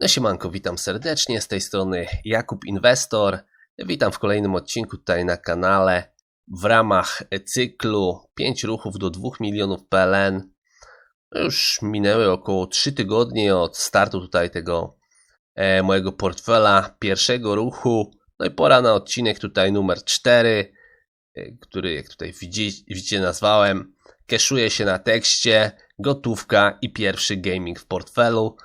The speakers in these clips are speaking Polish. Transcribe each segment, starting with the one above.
No siemanko, witam serdecznie, z tej strony Jakub Inwestor. Witam w kolejnym odcinku tutaj na kanale w ramach cyklu 5 ruchów do 2 milionów PLN. Już minęły około 3 tygodnie od startu tutaj tego e, mojego portfela pierwszego ruchu. No i pora na odcinek tutaj numer 4, e, który jak tutaj widzicie, widzicie nazwałem Keszuje się na tekście, gotówka i pierwszy gaming w portfelu.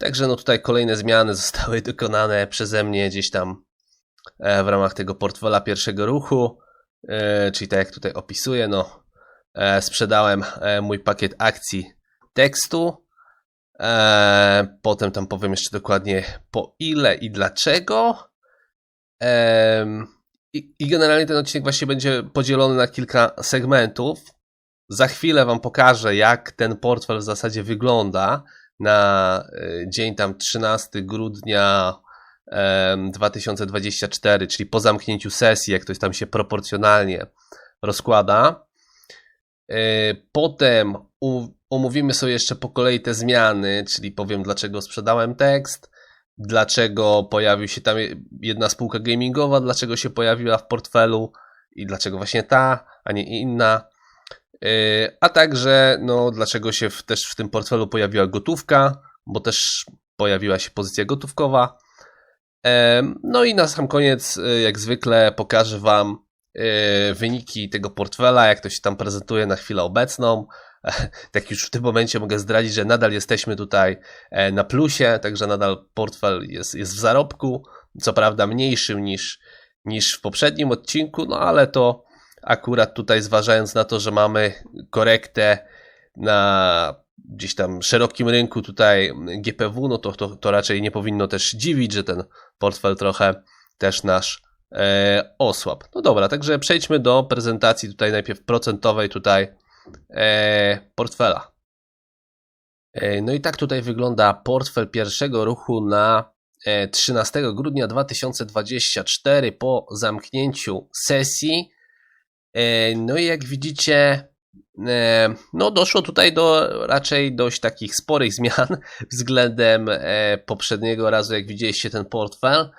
Także no tutaj kolejne zmiany zostały dokonane przeze mnie gdzieś tam e, w ramach tego portfela pierwszego ruchu, E, czyli tak jak tutaj opisuję, no e, sprzedałem mój pakiet akcji tekstu, potem tam powiem jeszcze dokładnie po ile i dlaczego. I generalnie ten odcinek właśnie będzie podzielony na kilka segmentów. Za chwilę Wam pokażę, jak ten portfel w zasadzie wygląda na e, dzień tam 13 grudnia em, 2024, czyli po zamknięciu sesji, jak to tam się proporcjonalnie rozkłada. E, Potem omówimy sobie jeszcze po kolei te zmiany, czyli powiem dlaczego sprzedałem tekst, dlaczego pojawił się tam je- jedna spółka gamingowa, dlaczego się pojawiła w portfelu i dlaczego właśnie ta, a nie inna. Yy, A także, no, dlaczego się w, też w tym portfelu pojawiła gotówka, bo też pojawiła się pozycja gotówkowa. No i na sam koniec, yy, jak zwykle, pokażę Wam yy, wyniki tego portfela, jak to się tam prezentuje na chwilę obecną. Tak już w tym momencie mogę zdradzić, że nadal jesteśmy tutaj e, na plusie, także nadal portfel jest, jest w zarobku. Co prawda mniejszym niż, niż w poprzednim odcinku, no ale to akurat tutaj zważając na to, że mamy korektę na gdzieś tam szerokim rynku tutaj GPW, no to, to, to raczej nie powinno też dziwić, że ten portfel trochę też nasz e, osłab. No dobra, także przejdźmy do prezentacji tutaj najpierw procentowej tutaj e, portfela. E, no i tak tutaj wygląda portfel pierwszego ruchu na e, 13 grudnia 2024 po zamknięciu sesji. E, No i jak widzicie, e, no doszło tutaj do raczej dość takich sporych zmian względem e, poprzedniego razu, jak widzieliście ten portfel.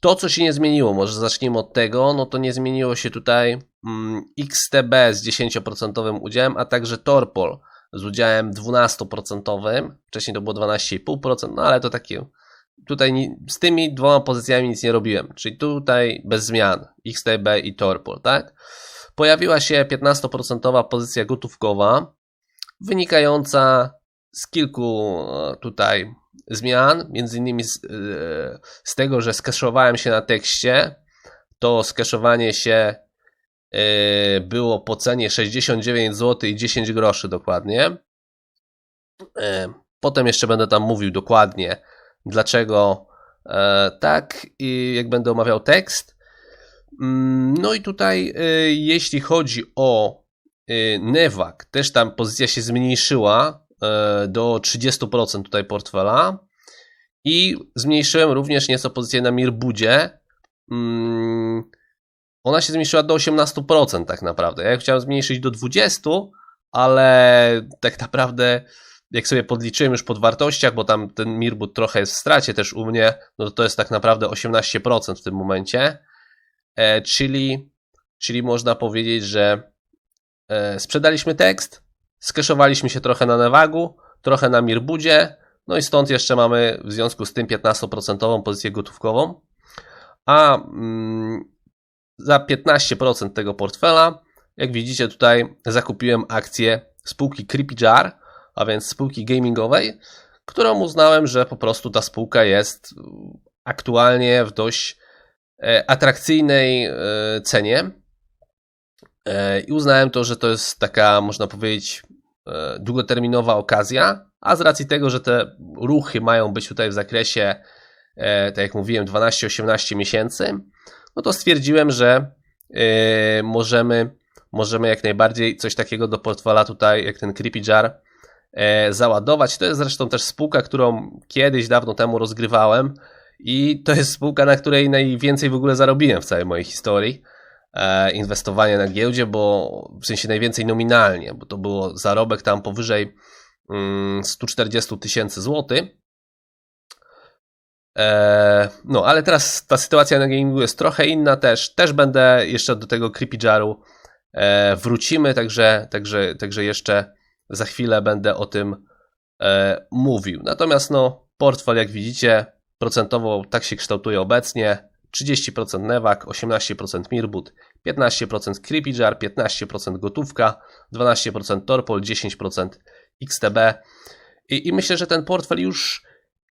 To, co się nie zmieniło, może zacznijmy od tego, no to nie zmieniło się tutaj mm, XTB z 10% udziałem, a także Torpol z udziałem 12%. Wcześniej to było 12,5%, no ale to takie tutaj z tymi dwoma pozycjami nic nie robiłem, czyli tutaj bez zmian XTB i Torpol, tak? Pojawiła się 15% pozycja gotówkowa, wynikająca z kilku e, tutaj zmian, między innymi z, e, z tego, że skeszowałem się na tekście, to skeszowanie się e, było po cenie 69 zł i 10 groszy dokładnie. Potem jeszcze będę tam mówił dokładnie, dlaczego e, tak, i jak będę omawiał tekst. Mm, No i tutaj, e, jeśli chodzi o e, Nevak, też tam pozycja się zmniejszyła do 30% tutaj portfela i zmniejszyłem również nieco pozycję na Mirbudzie. Mm, Ona się zmniejszyła do 18% tak naprawdę. Ja chciałem zmniejszyć do 20%, ale tak naprawdę jak sobie podliczyłem już pod wartościach, bo tam ten Mirbut trochę jest w stracie też u mnie, no to jest tak naprawdę 18% w tym momencie. E, czyli, czyli można powiedzieć, że e, sprzedaliśmy tekst, skeszowaliśmy się trochę na Nevagu, trochę na Mirbudzie, no i stąd jeszcze mamy w związku z tym 15% pozycję gotówkową. A mm, za 15% tego portfela, jak widzicie tutaj zakupiłem akcję spółki Creepy Jar, a więc spółki gamingowej, którą uznałem, że po prostu ta spółka jest aktualnie w dość e, atrakcyjnej e, cenie. E, I uznałem to, że to jest taka, można powiedzieć, długoterminowa okazja, a z racji tego, że te ruchy mają być tutaj w zakresie, tak jak mówiłem, 12-18 miesięcy, no to stwierdziłem, że możemy, możemy jak najbardziej coś takiego do portfela tutaj, jak ten Creepy Jar, załadować. To jest zresztą też spółka, którą kiedyś, dawno temu rozgrywałem i to jest spółka, na której najwięcej w ogóle zarobiłem w całej mojej historii. E, inwestowania na giełdzie, bo w sensie najwięcej nominalnie, bo to było zarobek tam powyżej 140 mm, tysięcy złotych. E, no, ale teraz ta sytuacja na gamingu jest trochę inna też. Też będę jeszcze do tego Creepy Jaru e, wrócimy, także, także, także jeszcze za chwilę będę o tym mówił. Natomiast no, portfel, jak widzicie, procentowo tak się kształtuje obecnie. 30% Newak, 18% Mirbut, 15% Creepyjar, 15% gotówka, 12% Torpol, 10% XTB. I, I, myślę, że ten portfel już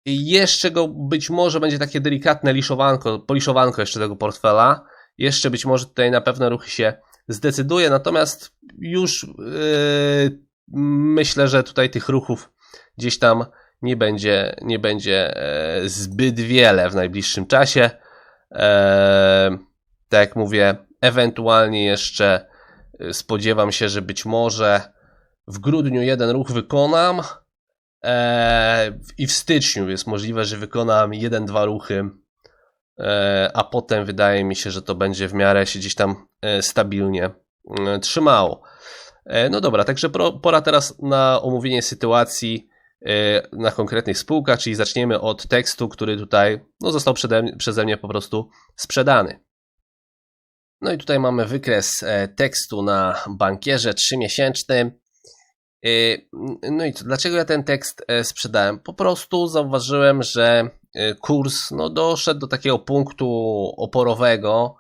jeszcze go być może będzie takie delikatne liszowanko, poliszowanko jeszcze tego portfela. Jeszcze być może tutaj na pewne ruchy się zdecyduje, natomiast już yy, myślę, że tutaj tych ruchów gdzieś tam nie będzie, nie będzie e, zbyt wiele w najbliższym czasie. E, tak jak mówię, ewentualnie jeszcze e, spodziewam się, że być może w grudniu jeden ruch wykonam i w styczniu jest możliwe, że wykonam jeden, dwa ruchy, a potem wydaje mi się, że to będzie w miarę się gdzieś tam stabilnie trzymało. No dobra, także pora teraz na omówienie sytuacji E, na konkretnych spółkach, czyli zaczniemy od tekstu, który tutaj no, został przede, przeze mnie po prostu sprzedany. No i tutaj mamy wykres e, tekstu na bankierze 3-miesięcznym. E, no i co, dlaczego ja ten tekst sprzedałem? Po prostu zauważyłem, że kurs no, doszedł do takiego punktu oporowego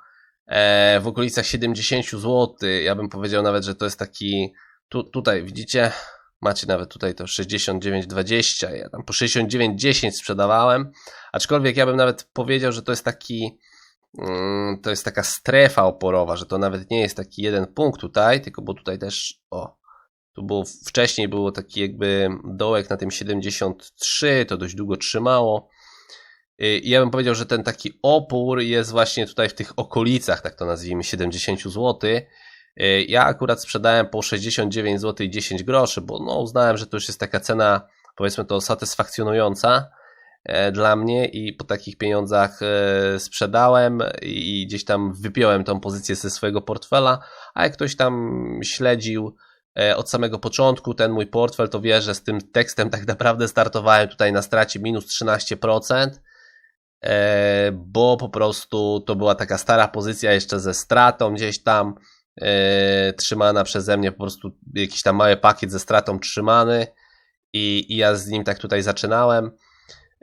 w okolicach 70 zł. Ja bym powiedział nawet, że to jest taki. Tu, tutaj widzicie, Macie nawet tutaj to 69,20. Ja tam po 69,10 sprzedawałem. Aczkolwiek ja bym nawet powiedział, że to jest taki. Mm, to jest taka strefa oporowa, że to nawet nie jest taki jeden punkt tutaj, tylko bo tutaj też. O, tu było wcześniej było taki jakby dołek na tym 73, to dość długo trzymało. I ja bym powiedział, że ten taki opór jest właśnie tutaj w tych okolicach, tak to nazwijmy, 70 zł. E, ja akurat sprzedałem po 69 zł i 10 groszy, bo no, uznałem, że to już jest taka cena, powiedzmy to, satysfakcjonująca e, dla mnie i po takich pieniądzach e, sprzedałem i gdzieś tam wypiąłem tą pozycję ze swojego portfela, a jak ktoś tam śledził od samego początku ten mój portfel, to wie, że z tym tekstem tak naprawdę startowałem tutaj na stracie minus 13%, bo po prostu to była taka stara pozycja jeszcze ze stratą gdzieś tam, E, trzymana przeze mnie, po prostu jakiś tam mały pakiet ze stratą trzymany i, i ja z nim tak tutaj zaczynałem.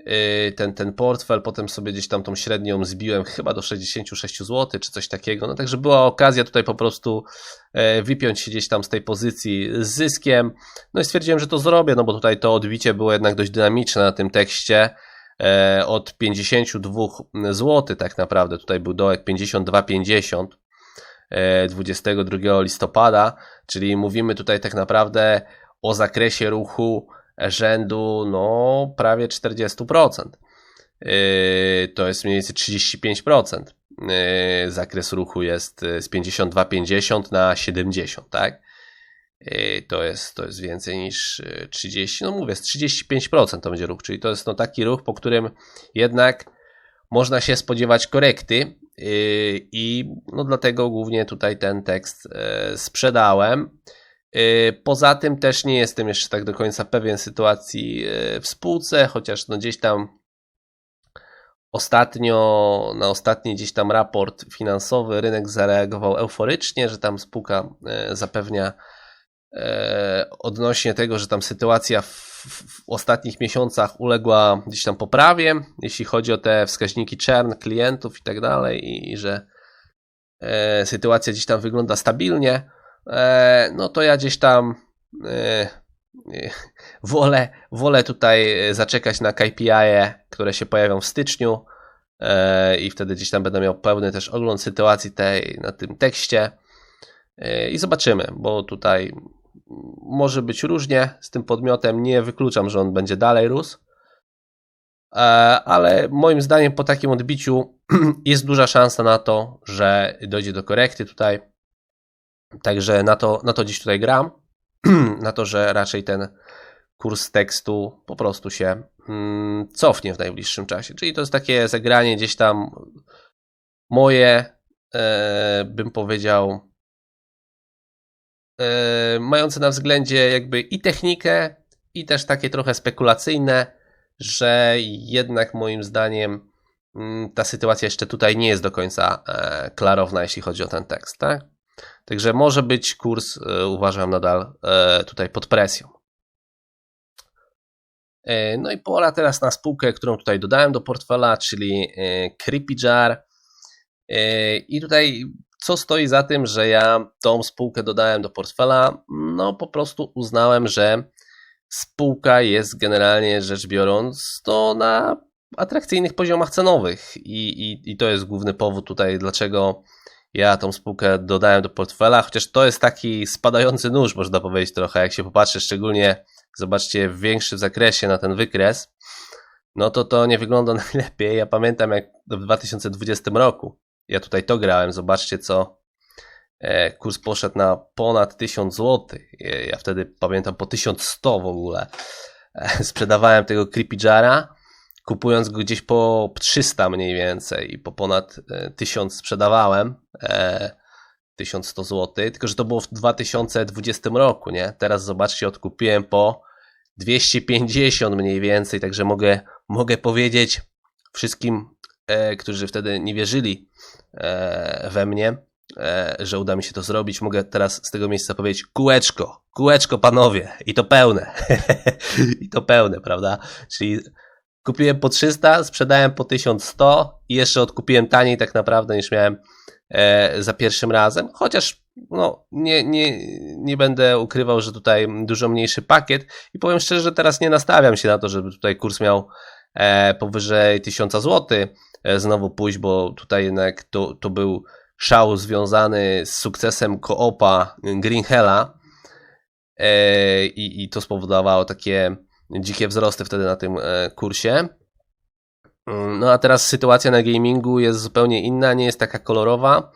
E, ten, ten portfel, potem sobie gdzieś tam tą średnią zbiłem chyba do 66 zł czy coś takiego. No także była okazja tutaj po prostu e, wypiąć się gdzieś tam z tej pozycji z zyskiem. No i stwierdziłem, że to zrobię, no bo tutaj to odbicie było jednak dość dynamiczne na tym tekście. Od 52 zł tak naprawdę, tutaj był dołek 52,50 22 listopada, czyli mówimy tutaj tak naprawdę o zakresie ruchu rzędu no prawie 40%. Yy, to jest mniej więcej 35%. Yy, zakres ruchu jest z 52,50 na 70, tak? Yy, to jest, to jest więcej niż 30, no mówię, z 35% to będzie ruch, czyli to jest no taki ruch, po którym jednak można się spodziewać korekty, Yy, I no dlatego głównie tutaj ten tekst e, sprzedałem. Poza tym też nie jestem jeszcze tak do końca pewien sytuacji e, w spółce, chociaż no gdzieś tam ostatnio, na ostatni gdzieś tam raport finansowy rynek zareagował euforycznie, że tam spółka e, zapewnia odnośnie tego, że tam sytuacja w w ostatnich miesiącach uległa gdzieś tam poprawie, jeśli chodzi o te wskaźniki churn klientów i tak dalej, i że e, sytuacja gdzieś tam wygląda stabilnie, e, no to ja gdzieś tam e, e wolę, wolę tutaj zaczekać na KPI, które się pojawią w styczniu e, i wtedy gdzieś tam będę miał pełny też ogląd sytuacji tej na tym tekście e, i zobaczymy, bo tutaj może być różnie z tym podmiotem. Nie wykluczam, że on będzie dalej rósł. E, ale moim zdaniem po takim odbiciu jest duża szansa na to, że dojdzie do korekty tutaj. Także na to, na to dziś tutaj gram. na to, że raczej ten kurs tekstu po prostu się mm, cofnie w najbliższym czasie. Czyli to jest takie zagranie gdzieś tam moje, e, bym powiedział, mające na względzie jakby i technikę, i też takie trochę spekulacyjne, że jednak moim zdaniem mm, ta sytuacja jeszcze tutaj nie jest do końca e, klarowna, jeśli chodzi o ten tekst, tak? Także może być kurs, e, uważam, nadal e, tutaj pod presją. E, no i pora teraz na spółkę, którą tutaj dodałem do portfela, czyli Creepy Jar. I tutaj co stoi za tym, że ja tą spółkę dodałem do portfela? No po prostu uznałem, że spółka jest generalnie rzecz biorąc to na atrakcyjnych poziomach cenowych i, i, i to jest główny powód tutaj, dlaczego ja tą spółkę dodałem do portfela, chociaż to jest taki spadający nóż, można powiedzieć trochę, jak się popatrzy szczególnie, zobaczcie w większym zakresie na ten wykres, no to to nie wygląda najlepiej. Ja pamiętam jak w 2020 roku, ja tutaj to grałem, zobaczcie co e, kurs poszedł na ponad 1000 zł. Ja wtedy pamiętam po 1100 w ogóle. E, sprzedawałem tego Creepy Jara kupując go gdzieś po 300 mniej więcej i po ponad 1000 e, sprzedawałem, e, 1100 zł, tylko że to było w 2020 roku, nie? Teraz zobaczcie, odkupiłem po 250 mniej więcej, także mogę, mogę powiedzieć wszystkim, e, którzy wtedy nie wierzyli e, we mnie, e, że uda mi się to zrobić, mogę teraz z tego miejsca powiedzieć kółeczko, kółeczko panowie i to pełne, i to pełne, prawda? Czyli Kupiłem po 300, sprzedałem po 1100 i jeszcze odkupiłem taniej tak naprawdę niż miałem e, za pierwszym razem. Chociaż no, nie, nie, nie będę ukrywał, że tutaj dużo mniejszy pakiet i powiem szczerze, że teraz nie nastawiam się na to, żeby tutaj kurs miał e, powyżej 1000 zł e, znowu pójść, bo tutaj jednak to, to był szał związany z sukcesem koopa Greenhella e, i, i to spowodowało takie dzikie wzrosty wtedy na tym e, kursie. Mm, no a teraz sytuacja na gamingu jest zupełnie inna, nie jest taka kolorowa.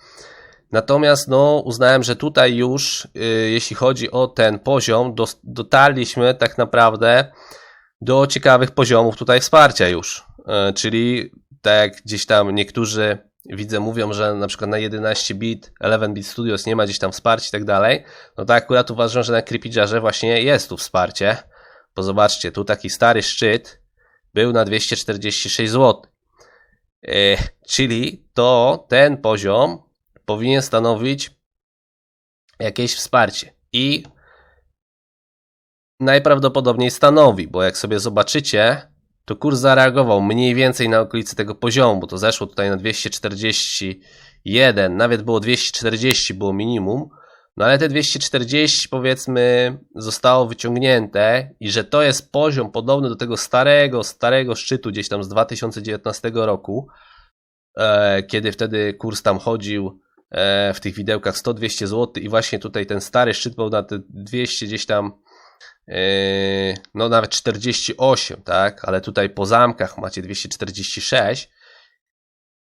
Natomiast no, uznałem, że tutaj już, y, jeśli chodzi o ten poziom, dotarliśmy tak naprawdę do ciekawych poziomów tutaj wsparcia już. E, czyli tak jak gdzieś tam niektórzy widzę mówią, że na przykład na 11 bit, 11 bit Studios nie ma gdzieś tam wsparcia i tak dalej, no tak akurat uważam, że na Creepy właśnie jest tu wsparcie. Bo zobaczcie, tu taki stary szczyt był na 246 zł. E, czyli to ten poziom powinien stanowić jakieś wsparcie. I najprawdopodobniej stanowi, bo jak sobie zobaczycie, to kurs zareagował mniej więcej na okolicy tego poziomu, bo to zeszło tutaj na 241, nawet było 240, było minimum, no ale te 240 powiedzmy zostało wyciągnięte i że to jest poziom podobny do tego starego, starego szczytu gdzieś tam z 2019 roku, e, kiedy wtedy kurs tam chodził e, w tych widełkach 100-200 zł i właśnie tutaj ten stary szczyt był na te 200 gdzieś tam no nawet 48, tak, ale tutaj po zamkach macie 246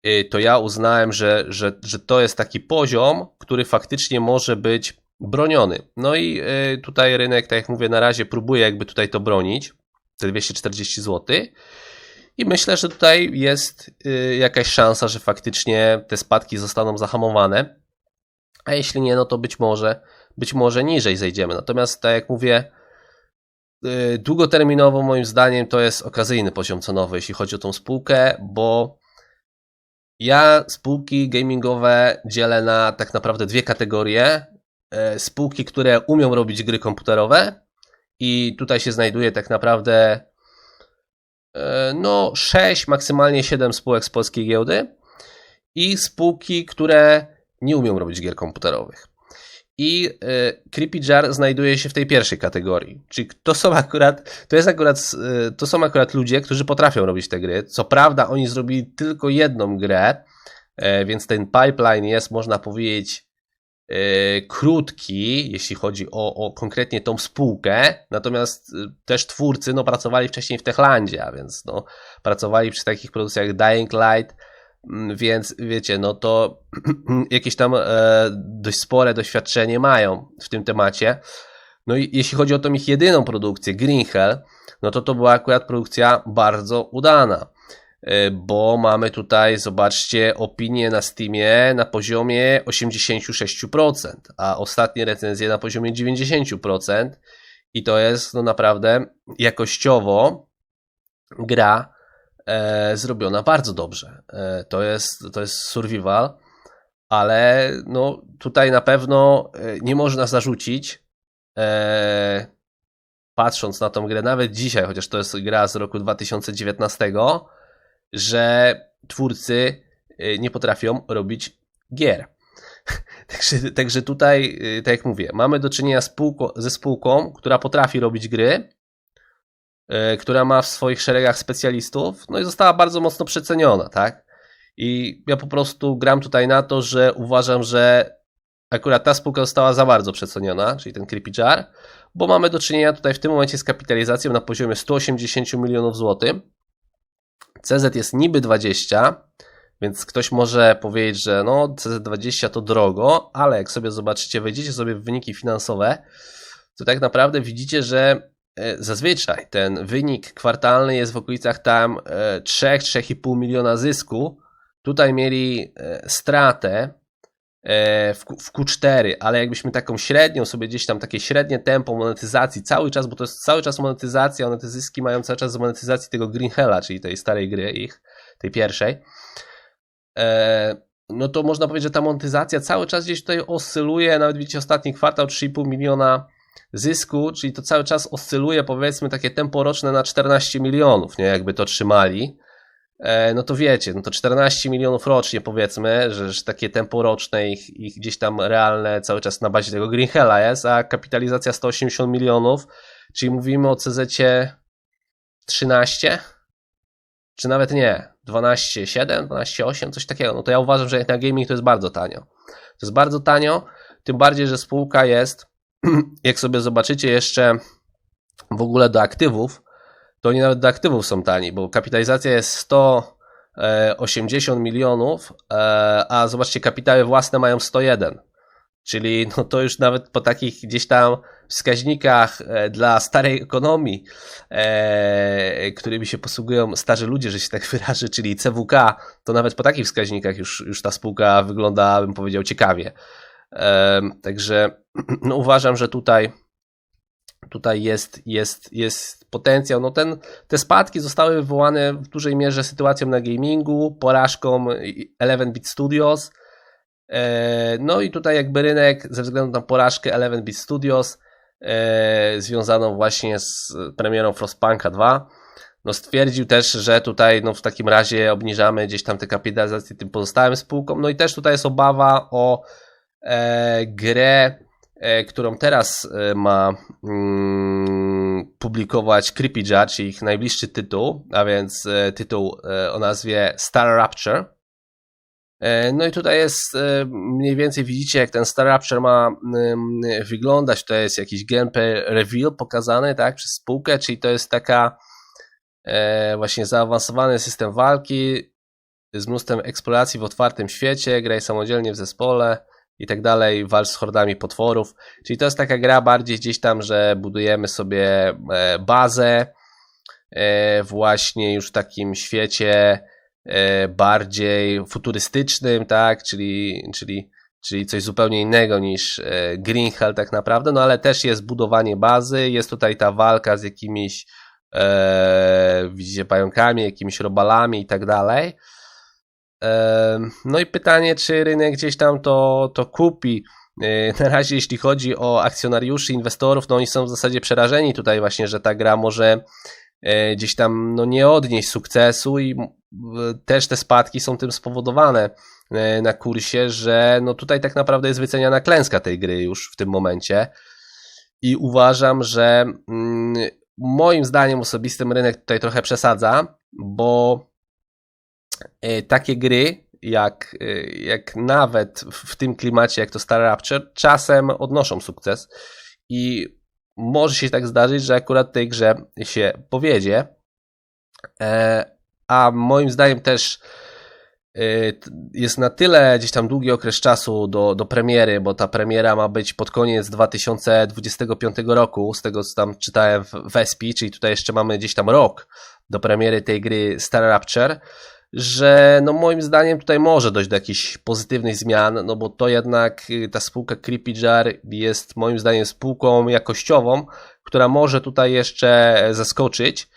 Y, to ja uznałem, że, że, że to jest taki poziom, który faktycznie może być broniony. No i y, tutaj rynek, tak jak mówię, na razie próbuje jakby tutaj to bronić, te 240 zł. I myślę, że tutaj jest jakaś szansa, że faktycznie te spadki zostaną zahamowane. A jeśli nie, no to być może, być może niżej zejdziemy. Natomiast, tak jak mówię, długoterminowo moim zdaniem to jest okazyjny poziom cenowy, jeśli chodzi o tą spółkę, bo ja spółki gamingowe dzielę na tak naprawdę dwie kategorie. E, spółki, które umią robić gry komputerowe i tutaj się znajduje tak naprawdę e, no 6, maksymalnie 7 spółek z polskiej giełdy i spółki, które nie umią robić gier komputerowych. I y, Creepy Jar znajduje się w tej pierwszej kategorii. Czyli to są akurat, to jest akurat, y, to są akurat ludzie, którzy potrafią robić te gry. Co prawda oni zrobili tylko jedną grę, y, więc ten pipeline jest, można powiedzieć, e, krótki, jeśli chodzi o, o konkretnie tą spółkę, natomiast e, też twórcy no, pracowali wcześniej w Techlandzie, a więc no, pracowali przy takich produkcjach jak Dying Light, więc wiecie, no to jakieś tam e, dość spore doświadczenie mają w tym temacie. No i jeśli chodzi o tą ich jedyną produkcję, Green Hell, no to to była akurat produkcja bardzo udana. E, bo mamy tutaj, zobaczcie, opinię na Steamie na poziomie 86%, a ostatnie recenzje na poziomie 90%. I to jest no naprawdę jakościowo gra e, zrobiona bardzo dobrze. E, to, jest, to jest survival, ale no, tutaj na pewno e, nie można zarzucić, e, patrząc na tą grę nawet dzisiaj, chociaż to jest gra z roku 2019, że twórcy y, nie potrafią robić gier. Także, także tutaj, y, tak jak mówię, mamy do czynienia ze spółką, która potrafi robić gry, która ma w swoich szeregach specjalistów, no i została bardzo mocno przeceniona, tak? I ja po prostu gram tutaj na to, że uważam, że akurat ta spółka została za bardzo przeceniona, czyli ten Creepy Jar, bo mamy do czynienia tutaj w tym momencie z kapitalizacją na poziomie 180 milionów złotych, CZ jest niby 20, więc ktoś może powiedzieć, że no CZ20 to drogo, ale jak sobie zobaczycie, wejdziecie sobie w wyniki finansowe, to tak naprawdę widzicie, że e, zazwyczaj ten wynik kwartalny jest w okolicach tam 3-3,5 e, miliona zysku. Tutaj mieli e, stratę E, w, w Q4, ale jakbyśmy taką średnią sobie gdzieś tam takie średnie tempo monetyzacji cały czas, bo to jest cały czas monetyzacja, one te zyski mają cały czas z monetyzacji tego Green Hella, czyli tej starej gry ich, tej pierwszej. E, no to można powiedzieć, że ta monetyzacja cały czas gdzieś tutaj oscyluje, nawet widzicie ostatni kwartał 3,5 miliona zysku, czyli to cały czas oscyluje powiedzmy takie tempo roczne na 14 milionów, nie, jakby to trzymali. E, no to wiecie, no to 14 milionów rocznie powiedzmy, że, że takie tempo roczne ich, ich gdzieś tam realne cały czas na bazie tego Green Hella jest, a kapitalizacja 180 milionów, czyli mówimy o CZ 13, czy nawet nie, 12,7, 12,8, coś takiego, no to ja uważam, że jak na gaming to jest bardzo tanio. To jest bardzo tanio, tym bardziej, że spółka jest, jak sobie zobaczycie jeszcze w ogóle do aktywów, to oni nawet do aktywów są tani, bo kapitalizacja jest 180 milionów, e, a zobaczcie, kapitały własne mają 101. Czyli no to już nawet po takich gdzieś tam wskaźnikach e, dla starej ekonomii, e, którymi się posługują starzy ludzie, że się tak wyrażę, czyli CWK, to nawet po takich wskaźnikach już, już ta spółka wygląda, bym powiedział, ciekawie. Także no, uważam, że tutaj tutaj jest, jest, jest potencjał. No ten, te spadki zostały wywołane w dużej mierze sytuacją na gamingu, porażką 11-bit Studios. E, no i tutaj jakby rynek ze względu na porażkę 11-bit Studios e, związaną właśnie z premierą Frostpunka 2 no stwierdził też, że tutaj no w takim razie obniżamy gdzieś tam te kapitalizacje tym pozostałym spółkom. No i też tutaj jest obawa o grę E, którą teraz e, ma mm, publikować Creepy Judge, ich najbliższy tytuł, a więc e, tytuł o nazwie Star Rapture. No i tutaj jest mniej więcej widzicie jak ten Star Rapture ma mm, wyglądać. To jest jakiś gameplay reveal pokazany tak, przez spółkę, czyli to jest taka właśnie zaawansowany system walki z mnóstwem eksploracji w otwartym świecie, graj samodzielnie w zespole i tak dalej, walcz z hordami potworów. Czyli to jest taka gra bardziej gdzieś tam, że budujemy sobie e, bazę e, właśnie już w takim świecie e, bardziej futurystycznym, tak, czyli, czyli, czyli coś zupełnie innego niż Green Hell tak naprawdę, no ale też jest budowanie bazy, jest tutaj ta walka z jakimiś widzicie, pająkami, jakimiś robalami i tak dalej. No i pytanie, czy rynek gdzieś tam to, to kupi. E, na razie, jeśli chodzi o akcjonariuszy, inwestorów, no oni są w zasadzie przerażeni tutaj właśnie, że ta gra może e, gdzieś tam no, nie odnieść sukcesu i też te spadki są tym spowodowane e, na kursie, że no tutaj tak naprawdę jest wyceniana klęska tej gry już w tym momencie i uważam, że mm, moim zdaniem osobistym rynek tutaj trochę przesadza, bo takie gry jak, y, jak nawet w tym klimacie, jak to Star Rapture, czasem odnoszą sukces. I może się tak zdarzyć, że akurat tej grze się powiedzie. E, a moim zdaniem też y, jest na tyle gdzieś tam długi okres czasu do, do premiery, bo ta premiera ma być pod koniec 2025 roku, z tego co tam czytałem w Vespi, czyli tutaj jeszcze mamy gdzieś tam rok do premiery tej gry Star Rapture, że no moim zdaniem tutaj może dojść do jakichś pozytywnych zmian, no bo to jednak y, ta spółka Creepy Jar jest moim zdaniem spółką jakościową, która może tutaj jeszcze zaskoczyć,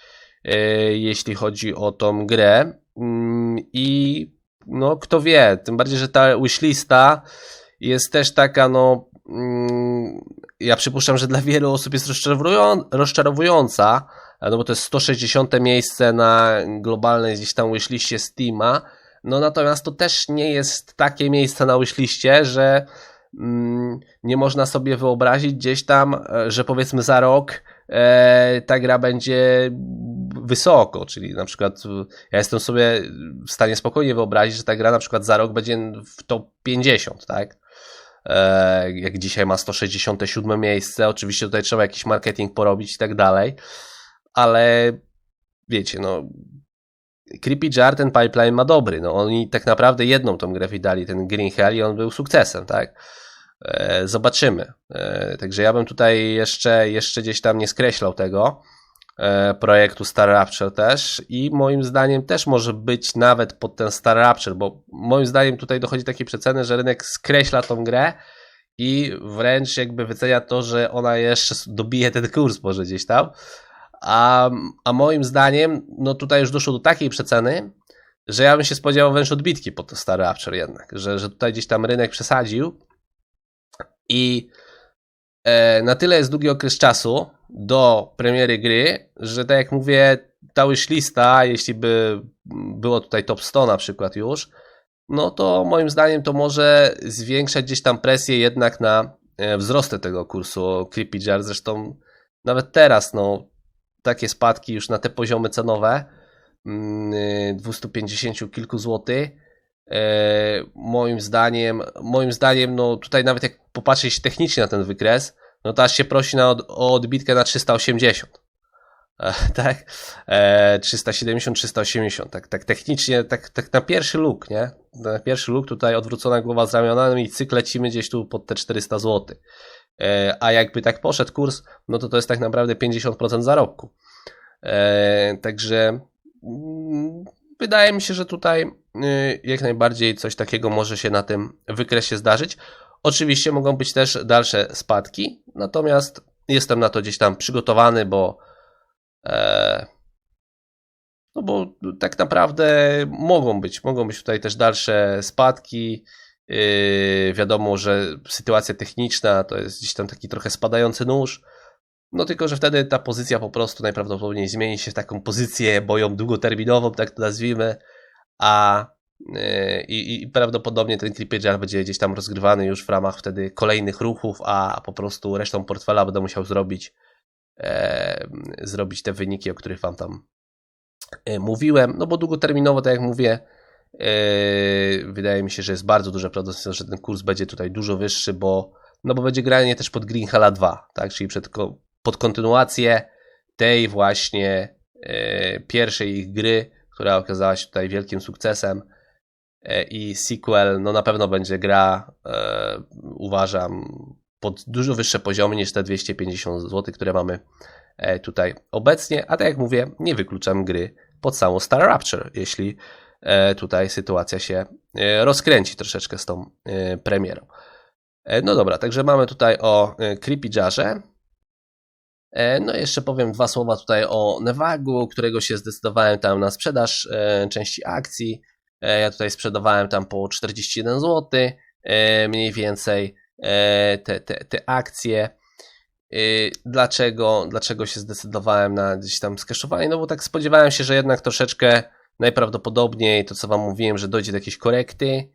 y, jeśli chodzi o tą grę. Mm, I no kto wie, tym bardziej, że ta wishlista jest też taka, no mm, ja przypuszczam, że dla wielu osób jest rozczarowują- rozczarowująca, no bo to jest 160 miejsce na globalnej gdzieś tam wishliście Steama, no natomiast to też nie jest takie miejsce na wishliście, że mm, nie można sobie wyobrazić gdzieś tam, e, że powiedzmy za rok e, ta gra będzie wysoko, czyli na przykład e, ja jestem sobie w stanie spokojnie wyobrazić, że ta gra na przykład za rok będzie w top 50, tak? E, jak dzisiaj ma 167 miejsce, oczywiście tutaj trzeba jakiś marketing porobić i tak dalej, ale wiecie, no Creepy Jar ten pipeline ma dobry, no oni tak naprawdę jedną tą grę wydali, ten Green Hell i on był sukcesem, tak? E, zobaczymy. E, także ja bym tutaj jeszcze, jeszcze gdzieś tam nie skreślał tego e, projektu Star Rapture też i moim zdaniem też może być nawet pod ten Star Rapture, bo moim zdaniem tutaj dochodzi do takiej przeceny, że rynek skreśla tą grę i wręcz jakby wycenia to, że ona jeszcze dobije ten kurs może gdzieś tam. A, a moim zdaniem, no tutaj już doszło do takiej przeceny, że ja bym się spodziewał wręcz odbitki pod to Star Rapture jednak, że, że tutaj gdzieś tam rynek przesadził i e, na tyle jest długi okres czasu do premiery gry, że tak jak mówię, ta lista, jeśli by było tutaj top 100 na przykład już, no to moim zdaniem to może zwiększać gdzieś tam presję jednak na e, wzrosty tego kursu Creepy Jar. Zresztą nawet teraz, no, takie spadki już na te poziomy cenowe, mm, y, 250 kilku złotych, e, moim zdaniem, moim zdaniem, no tutaj nawet jak popatrzeć technicznie na ten wykres, no to aż się prosi na o odbitkę na 380. E, tak? E, 370, 380. Tak, tak technicznie, tak, tak na pierwszy look, nie? Na pierwszy look tutaj odwrócona głowa z ramionami i cykl lecimy gdzieś tu pod te 400 zł. E, a jakby tak poszedł kurs, no to to jest tak naprawdę 50% zarobku. E, także mm, wydaje mi się, że tutaj y, jak najbardziej coś takiego może się na tym wykresie zdarzyć. Oczywiście mogą być też dalsze spadki, natomiast jestem na to gdzieś tam przygotowany, bo e, no bo tak naprawdę mogą być, mogą być tutaj też dalsze spadki. Yy, wiadomo, że sytuacja techniczna to jest gdzieś tam taki trochę spadający nóż. No tylko, że wtedy ta pozycja po prostu najprawdopodobniej zmieni się w taką pozycję boją długoterminową, tak to nazwijmy, a yy, i, i prawdopodobnie ten Clipper będzie gdzieś tam rozgrywany już w ramach wtedy kolejnych ruchów, a po prostu resztą portfela będę musiał zrobić e, zrobić te wyniki, o których wam tam mówiłem, no bo długoterminowo, tak jak mówię, wydaje mi się, że jest bardzo duże prawdopodobieństwo, że ten kurs będzie tutaj dużo wyższy, bo, no bo będzie granie też pod Green Hella 2, tak, czyli przed, pod kontynuację tej właśnie e, pierwszej ich gry, która okazała się tutaj wielkim sukcesem. E, i sequel, no na pewno będzie gra, uważam, pod dużo wyższe poziomy niż te 250 zł, które mamy tutaj obecnie, a tak jak mówię, nie wykluczam gry pod samą Star Rapture, jeśli tutaj sytuacja się e, rozkręci troszeczkę z tą e, premierą. E, No dobra, także mamy tutaj o e, Creepy Jarze. E, No jeszcze powiem dwa słowa tutaj o Nevagu, którego się zdecydowałem tam na sprzedaż e, części akcji. E, Ja tutaj sprzedawałem tam po 41 zł e, mniej więcej e, te, te, te akcje. E, Dlaczego, dlaczego się zdecydowałem na gdzieś tam skaszowanie? No bo tak spodziewałem się, że jednak troszeczkę najprawdopodobniej to, co Wam mówiłem, że dojdzie do jakiejś korekty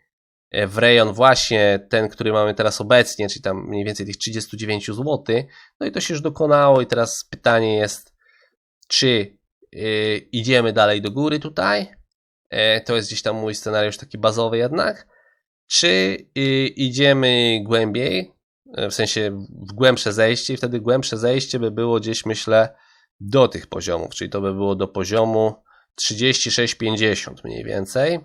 e, w rejon właśnie ten, który mamy teraz obecnie, czyli tam mniej więcej tych 39 zł. No i to się już dokonało i teraz pytanie jest, czy y, idziemy dalej do góry tutaj, E, to jest gdzieś tam mój scenariusz taki bazowy jednak. Czy y, idziemy głębiej, w sensie w głębsze zejście i wtedy głębsze zejście by było gdzieś myślę do tych poziomów, czyli to by było do poziomu 36,50 mniej więcej.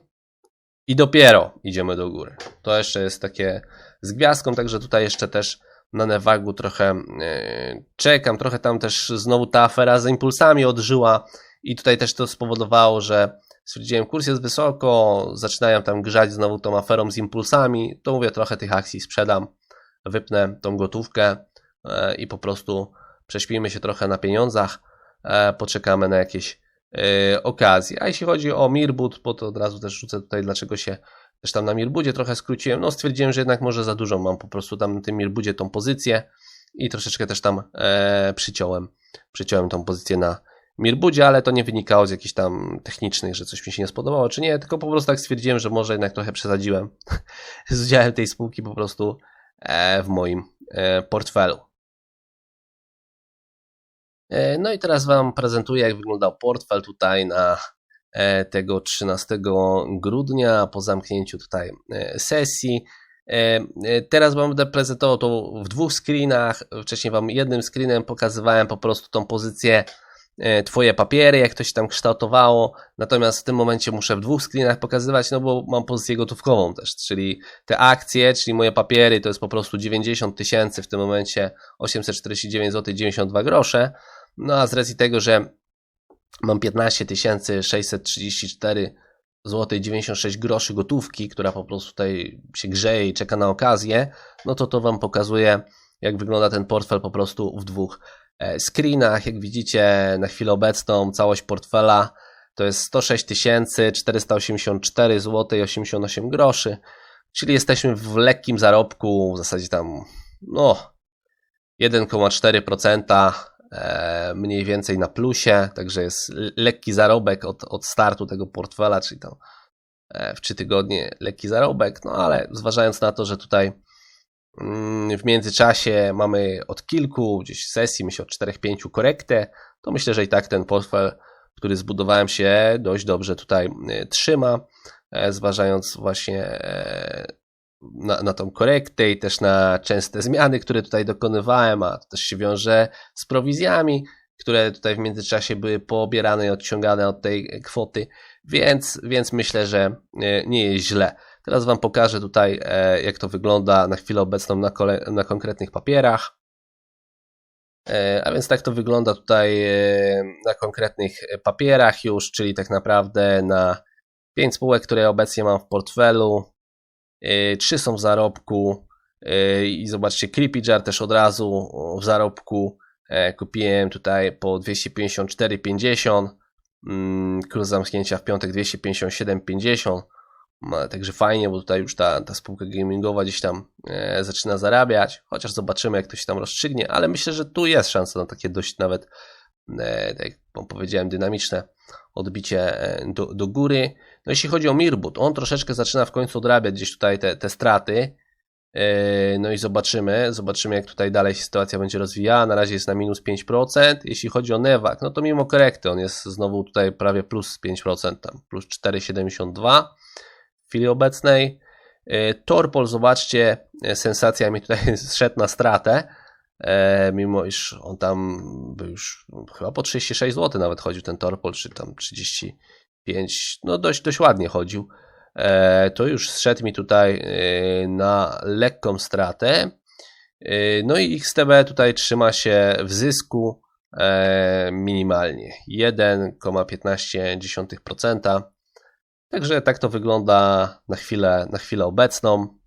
I dopiero idziemy do góry. To jeszcze jest takie z gwiazdką, także tutaj jeszcze też na Nevagu trochę yy, czekam. Trochę tam też znowu ta afera z impulsami odżyła i tutaj też to spowodowało, że stwierdziłem, kurs jest wysoko, zaczynają tam grzać znowu tą aferą z impulsami. To mówię, trochę tych akcji sprzedam, wypnę tą gotówkę yy, i po prostu prześpimy się trochę na pieniądzach, yy, poczekamy na jakieś yy, okazje. A jeśli chodzi o Mirbut, bo to od razu też rzucę tutaj, dlaczego się też tam na Mirbudzie trochę skróciłem. No stwierdziłem, że jednak może za dużo mam po prostu tam na tym Mirbudzie tą pozycję i troszeczkę też tam e, przyciąłem, przyciąłem tą pozycję na Mirbudzie, ale to nie wynikało z jakichś tam technicznych, że coś mi się nie spodobało, czy nie, tylko po prostu tak stwierdziłem, że może jednak trochę przesadziłem z udziałem tej spółki po prostu e, w moim e, portfelu. E, no i teraz Wam prezentuję, jak wyglądał portfel tutaj na E, tego 13 grudnia po zamknięciu tutaj e, sesji. Teraz Wam będę prezentował to w dwóch screenach. Wcześniej Wam jednym screenem pokazywałem po prostu tą pozycję Twoje papiery, jak to się tam kształtowało. Natomiast w tym momencie muszę w dwóch screenach pokazywać, no bo mam pozycję gotówkową też, czyli te akcje, czyli moje papiery to jest po prostu 90 tysięcy w tym momencie 849 zł 92 grosze. No a z racji tego, że mam 15 634 zł 96 groszy gotówki, która po prostu tutaj się grzeje i czeka na okazję, no to to Wam pokazuje, jak wygląda ten portfel po prostu w dwóch e, screenach. Jak widzicie na chwilę obecną całość portfela to jest 106 484 zł 88 groszy, czyli jesteśmy w lekkim zarobku, w zasadzie tam no 1,4% E, mniej więcej na plusie, także jest lekki zarobek od, od startu tego portfela, czyli to e, w 3 tygodnie lekki zarobek, no ale zważając na to, że tutaj mm, w międzyczasie mamy od kilku gdzieś sesji, myślę od 4-5 korektę, to myślę, że i tak ten portfel, który zbudowałem się dość dobrze tutaj e, trzyma, zważając właśnie na, na tą korektę i też na częste zmiany, które tutaj dokonywałem, a to też się wiąże z prowizjami, które tutaj w międzyczasie były poobierane i odciągane od tej kwoty, więc, więc myślę, że e, nie jest źle. Teraz Wam pokażę tutaj, e, jak to wygląda na chwilę obecną na, kole, na konkretnych papierach. E, a więc tak to wygląda tutaj na konkretnych papierach już, czyli tak naprawdę na 5 spółek, które obecnie mam w portfelu. E, trzy są w zarobku e, i zobaczcie, Creepy Jar też od razu w zarobku e, kupiłem tutaj po 254,50 mm, kurs zamknięcia w piątek 257,50 Także fajnie, bo tutaj już ta, ta spółka gamingowa gdzieś tam e, zaczyna zarabiać, chociaż zobaczymy, jak to się tam rozstrzygnie, ale myślę, że tu jest szansa na takie dość nawet, e, tak jak powiedziałem, dynamiczne odbicie do, do góry. No jeśli chodzi o Mirbut, on troszeczkę zaczyna w końcu odrabiać gdzieś tutaj te, te straty. Yy, no i zobaczymy, zobaczymy jak tutaj dalej się sytuacja będzie rozwijała. Na razie jest na minus 5%. Jeśli chodzi o Newak, no to mimo korekty on jest znowu tutaj prawie plus 5%, tam plus 4,72 w chwili obecnej. Yy, Torpol, zobaczcie, sensacja mi tutaj zszedł na stratę, mimo iż on tam był już chyba po 36 zł nawet chodził ten Torpol, czy tam 30 5, no dość, dość ładnie chodził, e, to już zszedł mi tutaj e, na lekką stratę. E, no i XTB tutaj trzyma się w zysku minimalnie 1,15%. Także tak to wygląda na chwilę, na chwilę obecną.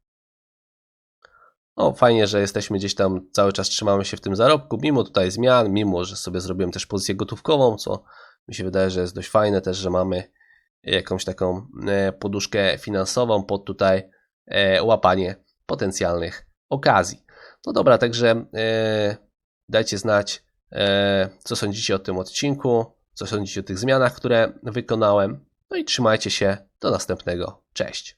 No, fajnie, że jesteśmy gdzieś tam cały czas trzymamy się w tym zarobku, mimo tutaj zmian, mimo że sobie zrobiłem też pozycję gotówkową, co mi się wydaje, że jest dość fajne też, że mamy jakąś taką e, poduszkę finansową pod tutaj e, łapanie potencjalnych okazji. No dobra, także e, dajcie znać, co sądzicie o tym odcinku, co sądzicie o tych zmianach, które wykonałem. No i trzymajcie się. Do następnego. Cześć.